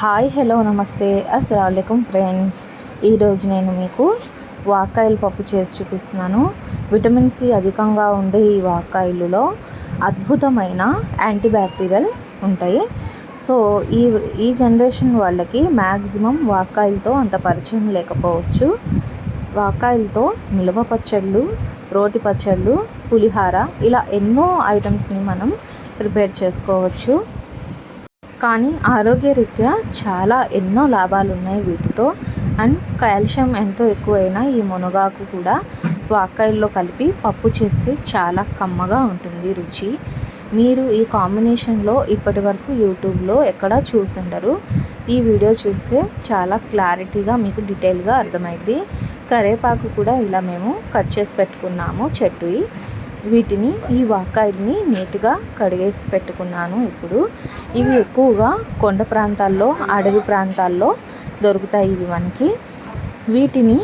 Hi hello నమస్తే. అస్సలం friends. ఈరోజు నేను మీకు వాకాయలు పప్పు చేసి చూపిస్తున్నాను. విటమిన్ సి అధికంగా ఉండే ఈ వాకాయలులో అద్భుతమైన యాంటీబ్యాక్టీరియల్ ఉంటాయి. సో ఈ ఈ జనరేషన్ వాళ్ళకి మ్యాక్సిమం వాకాయలతో అంత పరిచయం లేకపోవచ్చు. వాకాయలతో నిలవ పచ్చళ్ళు రోటి పచ్చళ్ళు పులిహార ఇలా ఎన్నో ఐటమ్స్ని మనం ప్రిపేర్ చేసుకోవచ్చు. కానీ ఆరోగ్యరీత్యా చాలా ఎన్నో లాభాలు ఉన్నాయి వీటితో. అండ్ కాల్షియం ఎంతో ఎక్కువైనా ఈ మునగాకు కూడా వాకాయల్లో కలిపి పప్పు చేస్తే చాలా కమ్మగా ఉంటుంది రుచి. మీరు ఈ కాంబినేషన్లో ఇప్పటి వరకు యూట్యూబ్లో ఎక్కడా చూసుండరు. ఈ వీడియో చూస్తే చాలా క్లారిటీగా మీకు డీటెయిల్గా అర్థమైంది కరేపాకు కూడా ఇలా మేము కట్ చేసి పెట్టుకున్నాము చెట్టువి. వీటిని ఈ వాకాయల్ని నీట్గా కడిగేసి పెట్టుకున్నాను ఇప్పుడు. ఇవి ఎక్కువగా కొండ ప్రాంతాల్లో అడవి ప్రాంతాల్లో దొరుకుతాయి ఇవి మనకి. వీటిని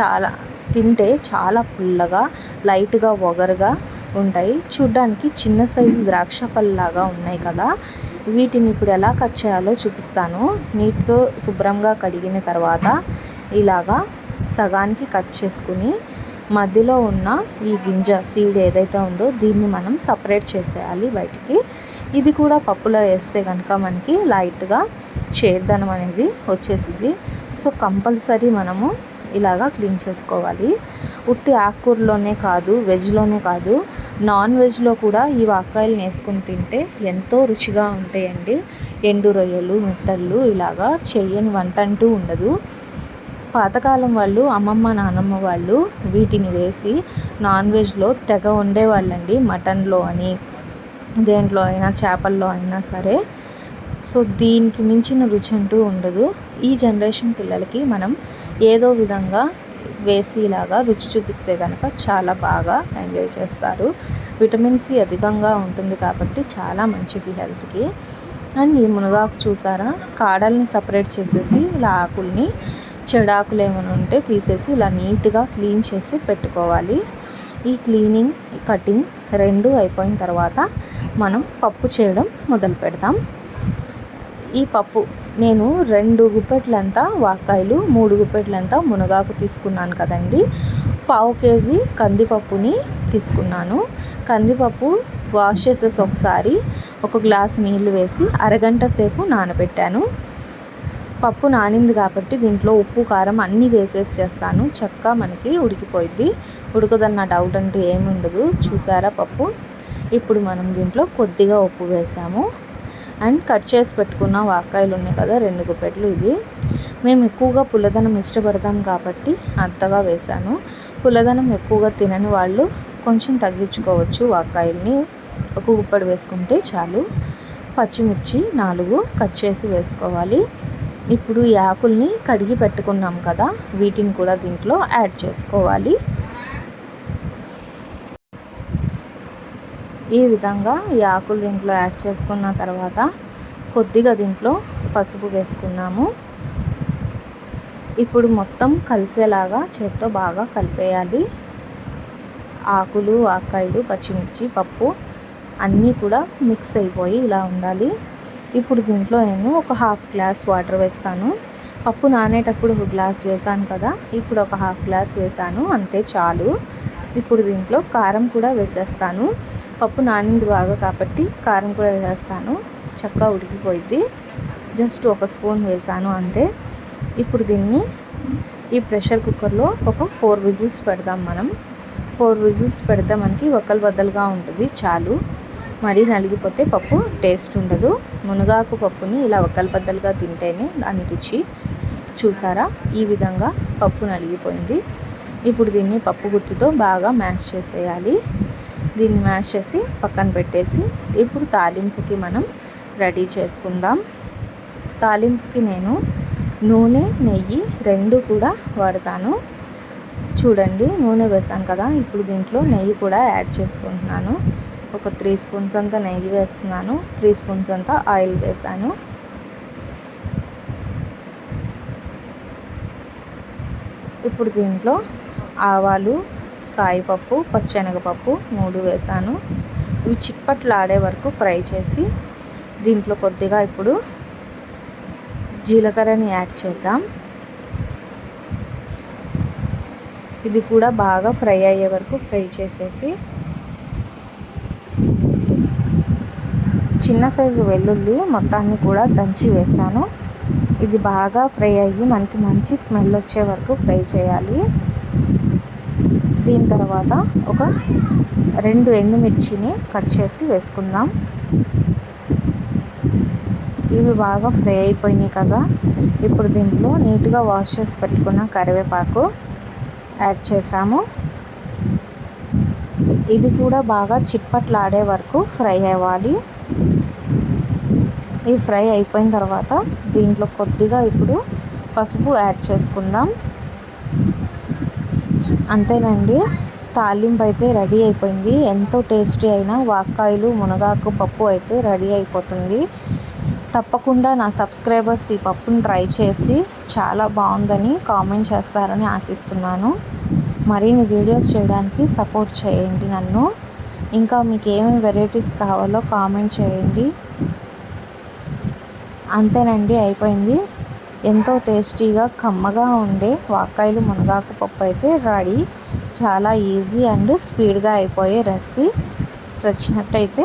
చాలా తింటే చాలా పుల్లగా లైట్గా ఒగరుగా ఉంటాయి. చూడ్డానికి చిన్న సైజు ద్రాక్ష పళ్ళలాగా ఉన్నాయి కదా. వీటిని ఇప్పుడు ఎలా కట్ చేయాలో చూపిస్తాను. నీటితో శుభ్రంగా కడిగిన తర్వాత ఇలాగా సగానికి కట్ చేసుకుని మధ్యలో ఉన్న ఈ గింజ సీడ్ ఏదైతే ఉందో దీన్ని మనం సపరేట్ చేసేయాలి బయటికి. ఇది కూడా పప్పులో వేస్తే కనుక మనకి లైట్గా చేద్దనం అనేది వచ్చేసింది. సో కంపల్సరీ మనము ఇలాగా క్లీన్ చేసుకోవాలి. ఉట్టి ఆకుకూరలోనే కాదు వెజ్లోనే కాదు నాన్ వెజ్లో కూడా ఈ వాకాయలు వేసుకుని తింటే ఎంతో రుచిగా ఉంటాయండి. ఎండు రొయ్యలు మెత్తళ్ళు ఇలాగా చెయ్యని వంట అంటూ ఉండదు. పాతకాలం వాళ్ళు అమ్మమ్మ నానమ్మ వాళ్ళు వీటిని వేసి నాన్ వెజ్లో తెగ వండేవాళ్ళండి. మటన్లో అని దేంట్లో అయినా చేపల్లో అయినా సరే. సో దీనికి మించిన రుచి అంటూ ఉండదు. ఈ జనరేషన్ పిల్లలకి మనం ఏదో విధంగా వేసి రుచి చూపిస్తే కనుక చాలా బాగా ఎంజాయ్ చేస్తారు. విటమిన్ సి అధికంగా ఉంటుంది కాబట్టి చాలా మంచిది హెల్త్కి. అండ్ ఈ మునగాకు చూసారా? కాడల్ని సపరేట్ చేసేసి ఇలా ఆకుల్ని చెడాకులు ఏమైనా ఉంటే తీసేసి ఇలా నీట్గా క్లీన్ చేసి పెట్టుకోవాలి. ఈ క్లీనింగ్ కటింగ్ రెండు అయిపోయిన తర్వాత మనం పప్పు చేయడం మొదలు పెడతాం. ఈ పప్పు నేను రెండు గుప్పెట్లంతా వాకాయలు మూడు గుప్పెట్లంతా మునగాకు తీసుకున్నాను కదండి. పావు కేజీ కందిపప్పుని తీసుకున్నాను. కందిపప్పు వాష్ చేసేసి ఒకసారి ఒక గ్లాస్ నీళ్ళు వేసి అరగంట సేపు నానబెట్టాను. పప్పు నానింది కాబట్టి దీంట్లో ఉప్పు కారం అన్నీ వేసేసి చేస్తాను. చక్కగా మనకి ఉడికిపోయిద్ది. ఉడకదన్న డౌట్ అంటే ఏముండదు చూసారా పప్పు? ఇప్పుడు మనం దీంట్లో కొద్దిగా ఉప్పు వేసాము. అండ్ కట్ చేసి పెట్టుకున్న వాకాయలు ఉన్నాయి కదా రెండు గుప్పెట్లు ఇది మేము ఎక్కువగా పుల్లదనం ఇష్టపడతాం కాబట్టి అంతగా వేసాను. పుల్లదనం ఎక్కువగా తినని వాళ్ళు కొంచెం తగ్గించుకోవచ్చు వాకాయల్ని. ఒక గుప్పడు వేసుకుంటే చాలు. పచ్చిమిర్చి నాలుగు కట్ చేసి వేసుకోవాలి. ఇప్పుడు ఈ ఆకుల్ని కడిగి పెట్టుకున్నాం కదా వీటిని కూడా దీంట్లో యాడ్ చేసుకోవాలి. ఈ విధంగా ఈ ఆకులు దీంట్లో యాడ్ చేసుకున్న తర్వాత కొద్దిగా దీంట్లో పసుపు వేసుకున్నాము. ఇప్పుడు మొత్తం కలిసేలాగా చేత్తో బాగా కలిపేయాలి. ఆకులు ఆకాయలు పచ్చిమిర్చి పప్పు అన్నీ కూడా మిక్స్ అయిపోయి ఇలా ఉండాలి. ఇప్పుడు దీంట్లో నేను ఒక హాఫ్ గ్లాస్ వాటర్ వేస్తాను. పప్పు నానేటప్పుడు ఒక గ్లాస్ వేసాను కదా ఇప్పుడు ఒక హాఫ్ గ్లాస్ వేసాను అంతే చాలు. ఇప్పుడు దీంట్లో కారం కూడా వేసేస్తాను. పప్పు నానింది బాగా కాబట్టి కారం కూడా వేసేస్తాను. చక్కగా ఉడికిపోయింది జస్ట్ ఒక స్పూన్ వేసాను అంతే. ఇప్పుడు దీన్ని ఈ ప్రెషర్ కుక్కర్లో ఒక ఫోర్ విజిల్స్ పెడదాం మనం. ఫోర్ విజిల్స్ పెడితే మనకి ఒకలు బద్దలుగా ఉంటుంది చాలు. మరీ నలిగిపోతే పప్పు టేస్ట్ ఉండదు. మునగాకు పప్పుని ఇలా బద్దలుగా తింటేనే దాని రుచి చూసారా? ఈ విధంగా పప్పు నలిగిపోయింది. ఇప్పుడు దీన్ని పప్పు గుత్తుతో బాగా మ్యాష్ చేసేయాలి. దీన్ని మ్యాష్ చేసి పక్కన పెట్టేసి ఇప్పుడు తాలింపుకి మనం రెడీ చేసుకుందాం. తాలింపుకి నేను నూనె నెయ్యి రెండు కూడా వాడతాను. చూడండి నూనె వేసాను కదా ఇప్పుడు దీంట్లో నెయ్యి కూడా యాడ్ చేసుకుంటున్నాను. ఒక త్రీ స్పూన్స్ అంతా నెయ్యి వేస్తున్నాను. త్రీ స్పూన్స్ అంతా ఆయిల్ వేసాను ఇప్పుడు దీంట్లో ఆవాలు సాయిపప్పు పచ్చెనగపప్పు మూడు వేసాను ఇవి చిప్పట్లు ఆడే వరకు ఫ్రై చేసి దీంట్లో కొద్దిగా ఇప్పుడు జీలకర్రని యాడ్ చేద్దాం. ఇది కూడా బాగా ఫ్రై అయ్యే వరకు ఫ్రై చేసేసి చిన్న సైజు వెల్లుల్లి మొత్తాన్ని కూడా దంచి వేసాను ఇది బాగా ఫ్రై అయ్యి మనకి మంచి స్మెల్ వచ్చే వరకు ఫ్రై చేయాలి. దీని తర్వాత ఒక రెండు ఎండుమిర్చిని కట్ చేసి వేసుకుందాం. ఇవి బాగా ఫ్రై అయిపోయినాయి కదా. ఇప్పుడు దీంట్లో నీట్గా వాష్ చేసి పెట్టుకున్న కరివేపాకు యాడ్ చేసాము. ఇది కూడా బాగా చిట్పట్లాడే వరకు ఫ్రై అవ్వాలి. ఈ ఫ్రై అయిపోయిన తర్వాత దీంట్లో కొద్దిగా ఇప్పుడు పసుపు యాడ్ చేసుకుందాం. అంతేనండి తాలింపు అయితే రెడీ అయిపోయింది. ఎంతో టేస్టీ అయిన వాక్కాయలు మునగాకు పప్పు అయితే రెడీ అయిపోతుంది. తప్పకుండా నా సబ్స్క్రైబర్స్ ఈ పప్పును ట్రై చేసి చాలా బాగుందని కామెంట్ చేస్తారని ఆశిస్తున్నాను. మరిన్ని వీడియోస్ చేయడానికి సపోర్ట్ చేయండి నన్ను. ఇంకా మీకు ఏమేమి వెరైటీస్ కావాలో కామెంట్ చేయండి. అంతేనండి అయిపోయింది. ఎంతో టేస్టీగా కమ్మగా ఉండే వాకాయలు మునగాకు పప్పు అయితే రెడీ. చాలా ఈజీ అండ్ స్పీడ్గా అయిపోయే రెసిపీ. నచ్చినట్టయితే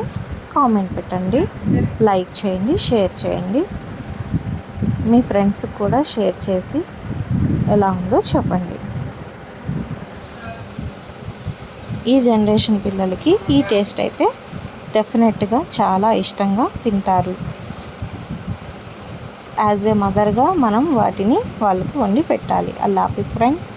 కామెంట్ పెట్టండి లైక్ చేయండి షేర్ చేయండి. మీ ఫ్రెండ్స్కి కూడా షేర్ చేసి ఎలా ఉందో చెప్పండి. ఈ జనరేషన్ పిల్లలకి ఈ టేస్ట్ అయితే డెఫినెట్గా చాలా ఇష్టంగా తింటారు. యాజ్ ఏ మదర్గా మనం వాటిని వాళ్ళకి వండి పెట్టాలి. అల్లా ఫ్రెండ్స్.